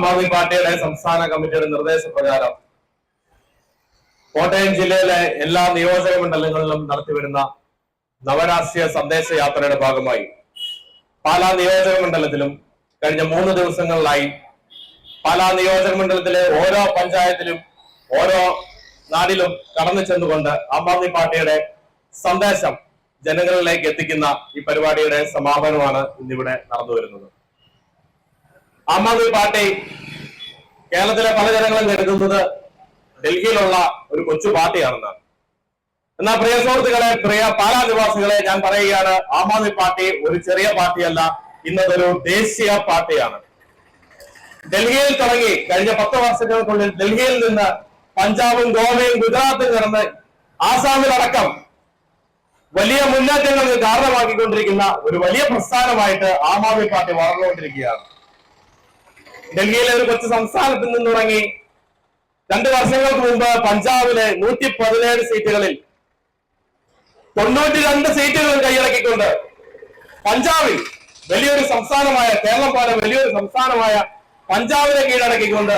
ആം ആദ്മി പാർട്ടിയുടെ സംസ്ഥാന കമ്മിറ്റിയുടെ നിർദ്ദേശപ്രകാരം കോട്ടയം ജില്ലയിലെ എല്ലാ നിയോജക മണ്ഡലങ്ങളിലും നടത്തിവരുന്ന നവരാഷ്ട്രീയ സന്ദേശ യാത്രയുടെ ഭാഗമായി പാലാ നിയോജക മണ്ഡലത്തിലും കഴിഞ്ഞ മൂന്ന് ദിവസങ്ങളിലായി പാലാ നിയോജക മണ്ഡലത്തിലെ ഓരോ പഞ്ചായത്തിലും ഓരോ നാടിലും കടന്നു ചെന്നുകൊണ്ട് ആം ആദ്മി പാർട്ടിയുടെ സന്ദേശം ജനങ്ങളിലേക്ക് എത്തിക്കുന്ന ഈ പരിപാടിയുടെ സമാപനമാണ് ഇന്നിവിടെ നടന്നു വരുന്നത് ആം ആദ്മി പാർട്ടി കേരളത്തിലെ പല ജനങ്ങളും കരുതുന്നത് ഡൽഹിയിലുള്ള ഒരു കൊച്ചു പാർട്ടിയാണെന്നാണ്. എന്നാൽ പ്രിയ സുഹൃത്തുക്കളെ പ്രിയ പാലാ നിവാസികളെ ഞാൻ പറയുകയാണ് ആം ആദ്മി പാർട്ടി ഒരു ചെറിയ പാർട്ടിയല്ല ഇന്നതൊരു ദേശീയ പാർട്ടിയാണ്. ഡൽഹിയിൽ തുടങ്ങി കഴിഞ്ഞ പത്ത് വർഷങ്ങൾക്കുള്ളിൽ ഡൽഹിയിൽ നിന്ന് പഞ്ചാബും ഗോവയും ഗുജറാത്തും കടന്ന് ആസാമിലടക്കം വലിയ മുന്നേറ്റങ്ങൾക്ക് കാരണമാക്കിക്കൊണ്ടിരിക്കുന്ന ഒരു വലിയ പ്രസ്ഥാനമായിട്ട് ആം ആദ്മി പാർട്ടി വളർന്നുകൊണ്ടിരിക്കുകയാണ്. ഡൽഹിയിലെ ഒരു കൊച്ചു സംസ്ഥാനത്ത് നിന്ന് തുടങ്ങി രണ്ട് വർഷങ്ങൾക്ക് മുമ്പ് പഞ്ചാബിലെ നൂറ്റി പതിനേഴ് സീറ്റുകളിൽ തൊണ്ണൂറ്റി രണ്ട് സീറ്റുകൾ കൈയടക്കിക്കൊണ്ട് പഞ്ചാബിൽ വലിയൊരു സംസ്ഥാനമായ കേരളം പോലെ വലിയൊരു സംസ്ഥാനമായ പഞ്ചാബിനെ കീഴടക്കിക്കൊണ്ട്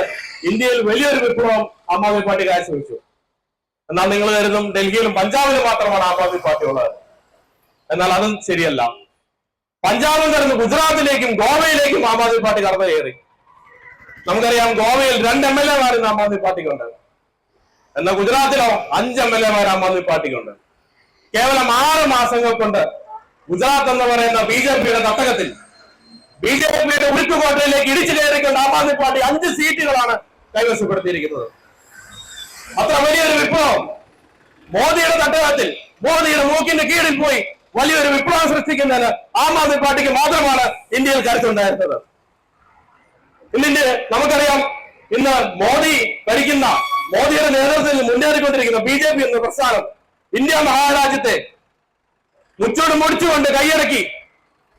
ഇന്ത്യയിൽ വലിയൊരു വിപ്ലവം ആം ആദ്മി പാർട്ടി കാഴ്ചവെച്ചു. എന്നാൽ നിങ്ങൾ കരുതും ഡൽഹിയിലും പഞ്ചാബിലും മാത്രമാണ് ആം ആദ്മി പാർട്ടി ഉള്ളത്. എന്നാൽ അതും ശരിയല്ല. പഞ്ചാബിൽ കടന്ന് ഗുജറാത്തിലേക്കും ഗോവയിലേക്കും ആം ആദ്മി പാർട്ടി കടന്നു കയറി നമുക്കറിയാം ഗോവയിൽ രണ്ട് എം എൽ എമാർ ആം ആദ്മി പാർട്ടിക്കുണ്ട്. എന്നാൽ ഗുജറാത്തിലോ അഞ്ച് എം എൽ എമാർ ആം ആദ്മി പാർട്ടിക്കുണ്ട്. കേവലം ആറ് മാസങ്ങൾ കൊണ്ട് ഗുജറാത്ത് എന്ന് പറയുന്ന ബി ജെ പിയുടെ തട്ടകത്തിൽ ബി ജെ പിയുടെ ഉരുക്കുകോട്ടയിലേക്ക് ഇടിച്ചു കയറിക്കൊണ്ട് ആം ആദ്മി പാർട്ടി അഞ്ച് സീറ്റുകളാണ് കൈവശപ്പെടുത്തിയിരിക്കുന്നത്. അത്ര വലിയൊരു വിപ്ലവം. മോദിയുടെ തട്ടകത്തിൽ മോദിയുടെ മൂക്കിന്റെ കീഴിൽ പോയി വലിയൊരു വിപ്ലവം സൃഷ്ടിക്കുന്നതിന് ആം ആദ്മി പാർട്ടിക്ക് മാത്രമാണ് ഇന്ത്യയിൽ കരുത്തുണ്ടായിരുന്നത്. ഇന്നിന്റെ നമുക്കറിയാം ഇന്ന് മോദി ഭരിക്കുന്ന മോദിയുടെ നേതൃത്വത്തിൽ മുന്നേറിക്കൊണ്ടിരിക്കുന്ന ബി ജെ പി എന്ന പ്രസ്ഥാനം ഇന്ത്യ മഹാരാജ്യത്തെ മുച്ചോട് മുടിച്ചുകൊണ്ട് കൈയടക്കി.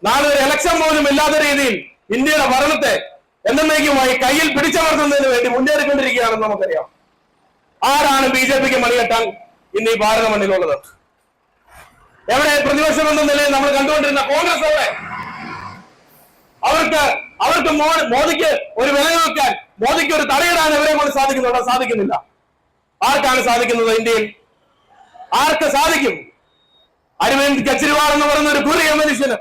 നാളെ ഒരു ഇലക്ഷൻ പോലും ഇല്ലാത്ത രീതിയിൽ ഇന്ത്യയുടെ ഭരണത്തെ എന്നേക്കുമായി കയ്യിൽ പിടിച്ചമർത്തുന്നതിന് വേണ്ടി മുന്നേറിക്കൊണ്ടിരിക്കുകയാണെന്ന് നമുക്കറിയാം. ആരാണ് ബി ജെ പിക്ക് മണികെട്ടാൻ ഇന്ന് ഈ ഭാരത മണ്ണിലുള്ളത്? എവിടെ പ്രതിപക്ഷം എന്ന നിലയിൽ നമ്മൾ കണ്ടുകൊണ്ടിരുന്ന കോൺഗ്രസ് അവിടെ അവർക്ക് അവർക്ക് മോദിക്ക് ഒരു വില വെക്കാൻ മോദിക്ക് ഒരു തടയിടാൻ അവരെ കൊണ്ട് സാധിക്കുന്നുണ്ടോ? സാധിക്കുന്നില്ല. ആർക്കാണ് സാധിക്കുന്നത് ഇന്ത്യയിൽ? ആർക്ക് സാധിക്കും? അരവിന്ദ് കെജ്രിവാൾ എന്ന് പറയുന്ന ഒരു കുറിയ മനുഷ്യന്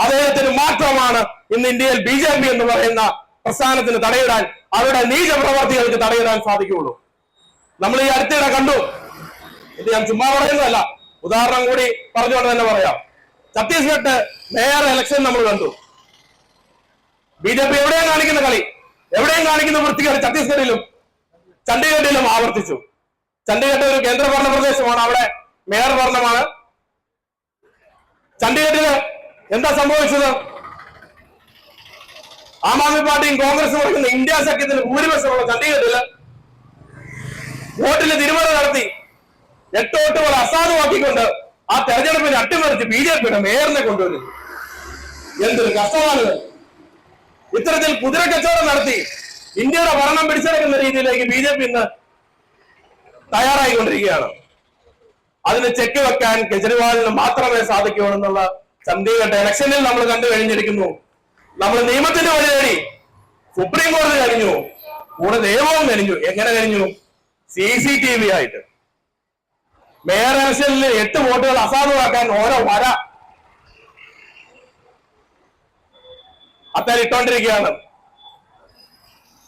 അദ്ദേഹത്തിന് മാത്രമാണ് ഇന്ന് ഇന്ത്യയിൽ ബി ജെ പി എന്ന് പറയുന്ന പ്രസ്ഥാനത്തിന് തടയിടാൻ അവരുടെ നീച പ്രവർത്തികൾക്ക് തടയിടാൻ സാധിക്കുകയുള്ളൂ. നമ്മൾ ഈ അടുത്തിടെ കണ്ടു. ഇത് ഞാൻ ചുമ്മാ പറയുന്നതല്ല. ഉദാഹരണം കൂടി പറഞ്ഞുകൊണ്ട് തന്നെ പറയാം. ഛത്തീസ്ഗഡ് മേയർ ഇലക്ഷൻ നമ്മൾ കണ്ടു. ബി ജെ പി എവിടെയാണ് കാണിക്കുന്ന കളി? എവിടെയും കാണിക്കുന്ന വൃത്തികൾ ഛത്തീസ്ഗഡിലും ചണ്ഡീഗഡിലും ആവർത്തിച്ചു. ചണ്ഡീഗഡ് ഒരു കേന്ദ്രഭരണ പ്രദേശമാണ്. അവിടെ മേയർ ഭരണമാണ്. ചണ്ഡീഗഡിൽ എന്താ സംഭവിച്ചത്? ആം ആദ്മി പാർട്ടിയും കോൺഗ്രസും പറയുന്ന ഇന്ത്യ സഖ്യത്തിന് ഭൂരിപക്ഷമുള്ള ചണ്ഡീഗഡിൽ വോട്ടിന് തിരുമല നടത്തി എട്ട് വോട്ടുകൾ അസാധുവാക്കിക്കൊണ്ട് ആ തെരഞ്ഞെടുപ്പിനെ അട്ടിമറിച്ച് ബി ജെ പിയുടെ മേയറിനെ കൊണ്ടുവരുന്നു. എന്തൊരു കഷ്ടമാണിത് ഇത്തരത്തിൽ കുതിര കച്ചവടം നടത്തി ഇന്ത്യയുടെ ഭരണം പിടിച്ചെടുക്കുന്ന രീതിയിലേക്ക് ബി ജെ പി ഇന്ന് തയ്യാറായിക്കൊണ്ടിരിക്കുകയാണ്. അതിന് ചെക്ക് വെക്കാൻ കെജ്രിവാളിന് മാത്രമേ സാധിക്കൂ എന്നുള്ള ചണ്ഡീഗഡ് ഇലക്ഷനിൽ നമ്മൾ കണ്ടു കഴിഞ്ഞിരിക്കുന്നു. നമ്മൾ നിയമത്തിന്റെ വഴി തേടി സുപ്രീം കോടതി കഴിഞ്ഞു. കൂടെ നിയമവും കഴിഞ്ഞു എങ്ങനെ കഴിഞ്ഞു സി സി ടി വി ആയിട്ട്. മേയർ ഇലക്ഷനിൽ എട്ട് വോട്ടുകൾ അസാധുവാക്കാൻ ഓരോ വര അത്തരം ഇട്ടോണ്ടിരിക്കുകയാണ്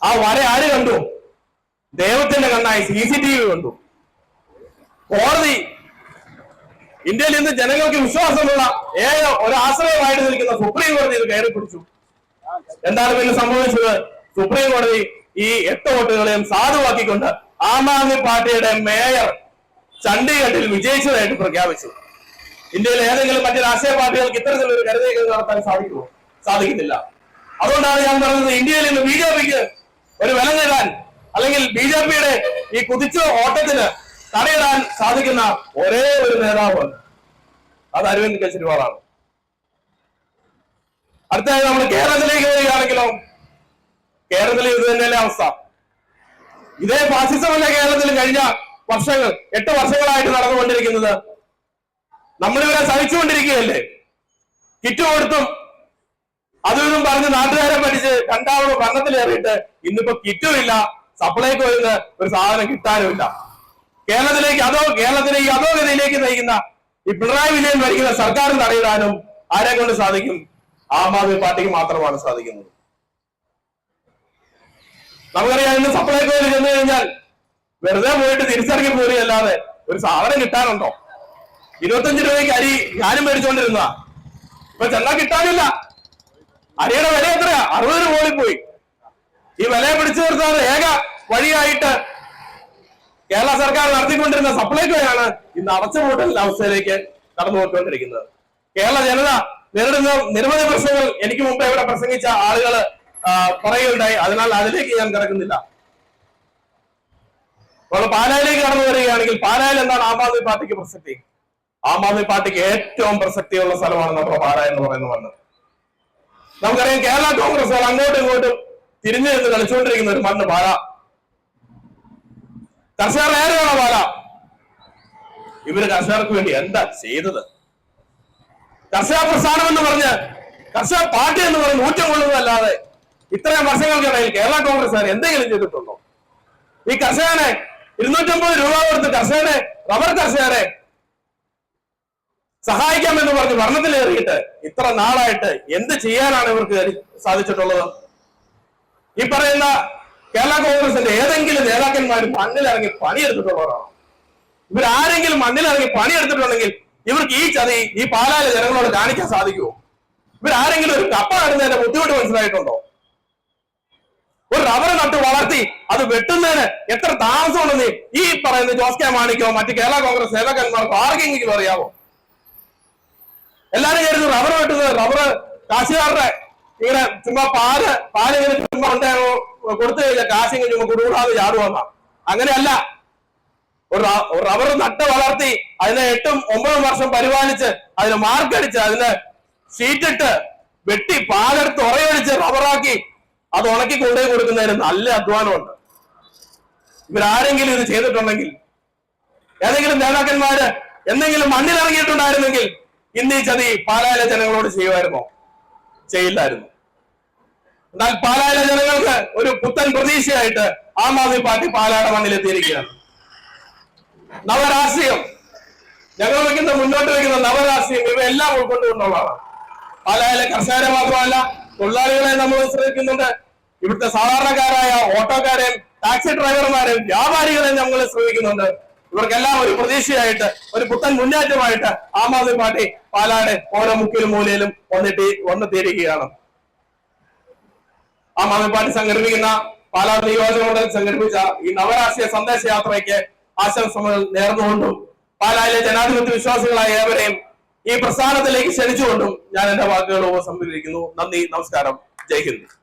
ആ വര ആര് കണ്ടു? ദൈവത്തിന്റെ കണ്ണായി സി സി ടി വി കണ്ടു. കോടതി. ഇന്ത്യയിൽ ഇന്ന് ജനങ്ങൾക്ക് വിശ്വാസമുള്ള ഏക ഒരു ആശ്രയമായിട്ട് നിൽക്കുന്ന സുപ്രീം കോടതി ഇത് കയറി പിടിച്ചു. എന്താണ് പിന്നെ സംഭവിച്ചത്? സുപ്രീം കോടതി ഈ എട്ട് വോട്ടുകളെയും സാധുവാക്കിക്കൊണ്ട് ആം ആദ്മി പാർട്ടിയുടെ മേയർ ചണ്ഡീഗഡിൽ വിജയിച്ചതായിട്ട് പ്രഖ്യാപിച്ചു. ഇന്ത്യയിലെ ഏതെങ്കിലും മറ്റു രാഷ്ട്രീയ പാർട്ടികൾക്ക് ഇത്തരത്തിലൊരു കരുതലുകൾ നടത്താൻ സാധിക്കുമോ? സാധിക്കുന്നില്ല. അതുകൊണ്ടാണ് ഞാൻ പറയുന്നത് ഇന്ത്യയിൽ ഇന്ന് ബി ജെ പിക്ക് ഒരു വില നേടാൻ അല്ലെങ്കിൽ ബി ജെ പിയുടെ ഈ കുതിച്ച ഓട്ടത്തിന് തടയിടാൻ സാധിക്കുന്ന ഒരേ ഒരു നേതാവ് അത് അരവിന്ദ് കെജ്രിവാളാണ്. അടുത്തതായി നമ്മൾ കേരളത്തിലേക്ക് വരികയാണെങ്കിലോ? കേരളത്തിൽ ഇത് തന്നെയല്ലേ അവസ്ഥ. ഇതേ ഫാസിസമല്ല കേരളത്തിൽ കഴിഞ്ഞ വർഷങ്ങൾ എട്ട് വർഷങ്ങളായിട്ട് നടന്നുകൊണ്ടിരിക്കുന്നത്? നമ്മളിവരെ സഹിച്ചുകൊണ്ടിരിക്കുകയല്ലേ? കിറ്റ് കൊടുത്തും അതും ഇതും പറഞ്ഞ് നാട്ടുകാരെ പഠിച്ച് രണ്ടാമത് ഭരണത്തിലേറിയിട്ട് ഇന്നിപ്പോ കിറ്റുമില്ല സപ്ലൈക്കോ ഇന്ന് ഒരു സാധനം കിട്ടാനുമില്ല കേരളത്തിലേക്ക് അതോ കേരളത്തിലേക്ക് അതോ ഗതിയിലേക്ക് നയിക്കുന്ന ഈ പിണറായി വിജയൻ ഭരിക്കുന്ന സർക്കാർ തടയിടാനും ആരെ കൊണ്ട് സാധിക്കും? ആം ആദ്മി പാർട്ടിക്ക് മാത്രമാണ് സാധിക്കുന്നത്. നമുക്കറിയാം ഇന്ന് സപ്ലൈക്കോയിൽ ചെന്ന് കഴിഞ്ഞാൽ വെറുതെ പോയിട്ട് തിരിച്ചിറങ്ങി പോരുകയല്ലാതെ ഒരു സാധനം കിട്ടാനുണ്ടോ? ഇരുപത്തഞ്ച് രൂപയ്ക്ക് അരി ഞാനും മേടിച്ചോണ്ടിരുന്ന ഇപ്പൊ ചെന്നാ കിട്ടാനില്ല. അരിയുടെ വില എത്രയാ? അറുപത് ഓടി പോയി. ഈ വിലയെ പിടിച്ചു നിർത്താൻ ഏക വഴിയായിട്ട് കേരള സർക്കാർ നടത്തിക്കൊണ്ടിരുന്ന സപ്ലൈക്കോയാണ് ഇന്ന് അടച്ചുപൂട്ടൽ അവസ്ഥയിലേക്ക് കടന്നുപോയിക്കൊണ്ടിരിക്കുന്നത്. കേരള ജനത നേരിടുന്ന നിരവധി പ്രശ്നങ്ങൾ എനിക്ക് മുമ്പ് ഇവിടെ പ്രസംഗിച്ച ആളുകൾ പറയുകയുണ്ടായി. അതിനാൽ അതിലേക്ക് ഞാൻ കിടക്കുന്നില്ല. നമ്മൾ പാലായിലേക്ക് കടന്നു വരികയാണെങ്കിൽ പാലായിൽ എന്താണ് ആം ആദ്മി പാർട്ടിക്ക് പ്രസക്തി? ആം ആദ്മി പാർട്ടിക്ക് ഏറ്റവും പ്രസക്തിയുള്ള സ്ഥലമാണ് നമ്മുടെ പാലായെന്ന് എന്ന് പറയുന്ന നമുക്കറിയാം കേരള കോൺഗ്രസ് അങ്ങോട്ടും ഇങ്ങോട്ടും തിരിഞ്ഞു നിന്ന് കളിച്ചുകൊണ്ടിരിക്കുന്ന ഒരു മണ്ണ് പാല കർഷകർ ആരെയാണോ പാല ഇവർ കർഷകർക്ക് വേണ്ടി എന്താ ചെയ്തത്? കർഷക പ്രസ്ഥാനം എന്ന് പറഞ്ഞ് കർഷക പാർട്ടി എന്ന് പറഞ്ഞ് ഊറ്റം കൊള്ളുന്നതല്ലാതെ ഇത്രയും വർഷങ്ങൾക്കിടയിൽ കേരള കോൺഗ്രസ് എന്തെങ്കിലും ചെയ്തിട്ടുണ്ടോ? ഈ കർഷകനെ ഇരുന്നൂറ്റമ്പത് രൂപ കൊടുത്ത് കർഷകനെ റബ്ബർ കർഷകരെ സഹായിക്കാമെന്ന് പറഞ്ഞ് ഭരണത്തിലേറിയിട്ട് ഇത്ര നാളായിട്ട് എന്ത് ചെയ്യാനാണ് ഇവർക്ക് സാധിച്ചിട്ടുള്ളത്? ഈ പറയുന്ന കേരള കോൺഗ്രസിന്റെ ഏതെങ്കിലും നേതാക്കന്മാർ മണ്ണിലിറങ്ങി പണിയെടുത്തിട്ടുള്ളവരാണോ? ഇവരാരെങ്കിലും മണ്ണിലിറങ്ങി പണിയെടുത്തിട്ടുണ്ടെങ്കിൽ ഇവർക്ക് ഈ ചതി ഈ പാലാല ജനങ്ങളോട് കാണിക്കാൻ സാധിക്കുമോ ഇവരാരെങ്കിലും ഒരു കപ്പ നടുന്നതിന്റെ ബുദ്ധിമുട്ട് മനസ്സിലായിട്ടുണ്ടോ? ഒരു റബ്ബർ നട്ട് വളർത്തി അത് വെട്ടുന്നതിന് എത്ര താമസമുണ്ടെന്ന് ഈ പറയുന്ന ജോസ് കെ മാണിക്കോ മറ്റ് കേരള കോൺഗ്രസ് നേതാക്കന്മാർക്കോ ആർക്കെങ്കിലും അറിയാമോ എല്ലാരും കരുതുന്നു റബ്ബർ വെട്ടുന്നത് റബ്ബർ കാശുകാരുടെ ഇങ്ങനെ ചുമ്മാ പാൽ പാൽ ഇങ്ങനെ ചുമ്മാ ഉണ്ടായോ കൊടുത്തു കഴിഞ്ഞാൽ കാശ് ഇങ്ങനെ ചുമ്മാ കുടുകൂടാതെ ചാടുവന്ന അങ്ങനെയല്ല. ഒരു റബ്ബർ നട്ട് വളർത്തി അതിനെ എട്ടും ഒമ്പതും വർഷം പരിപാലിച്ച് അതിന് മാർക്കടിച്ച് അതിന് ഷീറ്റിട്ട് വെട്ടി പാലെടുത്ത് ഉറയൊഴിച്ച് റബ്ബറാക്കി അത് ഉണക്കി കൊണ്ടുപോയി കൊടുക്കുന്നതിന് നല്ല അധ്വാനമുണ്ട്. ഇവരാരെങ്കിലും ഇത് ചെയ്തിട്ടുണ്ടെങ്കിൽ ഏതെങ്കിലും നേതാക്കന്മാര് എന്തെങ്കിലും മണ്ണിലിറങ്ങിയിട്ടുണ്ടായിരുന്നെങ്കിൽ ഇന്ന് ഈ ചതി പാലായിലെ ജനങ്ങളോട് ചെയ്യുമായിരുന്നോ? ചെയ്യില്ലായിരുന്നു. എന്നാൽ പാലായിലെ ജനങ്ങൾക്ക് ഒരു പുത്തൻ പ്രതീക്ഷയായിട്ട് ആം ആദ്മി പാർട്ടി പാലായുടെ മണ്ണിലെത്തിയിരിക്കുകയാണ്. നവരാഷ്ട്രീയം. ഞങ്ങൾ വയ്ക്കുന്ന മുന്നോട്ട് വയ്ക്കുന്ന നവരാഷ്ട്രീയം ഇവയെല്ലാം ഉൾക്കൊണ്ടുകൊണ്ടുള്ളതാണ്. പാലായിലെ കർഷകരെ മാത്രമല്ല തൊഴിലാളികളെ നമ്മൾ ശ്രമിക്കുന്നുണ്ട് ഇവിടുത്തെ സാധാരണക്കാരായ ഓട്ടോക്കാരെയും ടാക്സി ഡ്രൈവർമാരെയും വ്യാപാരികളെയും നമ്മൾ ശ്രമിക്കുന്നുണ്ട് ഇവർക്കെല്ലാം ഒരു പ്രതീക്ഷയായിട്ട് ഒരു പുത്തൻ മുന്നേറ്റമായിട്ട് ആം ആദ്മി പാർട്ടി പാലാട് ഓരോ മുക്കിലും മൂലയിലും വന്നിട്ട് വന്നെത്തിയിരിക്കുകയാണ് ആം ആദ്മി പാർട്ടി സംഘടിപ്പിക്കുന്ന പാലാട് നിയോജക മണ്ഡലം സംഘടിപ്പിച്ച ഈ നവരാഷ്ട്രീയ സന്ദേശയാത്രയ്ക്ക് ആശംസകൾ നേർന്നുകൊണ്ടും പാലായിലെ ജനാധിപത്യ വിശ്വാസികളായ ഏവരെയും ഈ പ്രസ്ഥാനത്തിലേക്ക് ക്ഷണിച്ചുകൊണ്ടും ഞാൻ എന്റെ വാക്കുകൾ ഉപസംഹരിക്കുന്നു. നന്ദി നമസ്കാരം. ജയ് ഹിന്ദ്.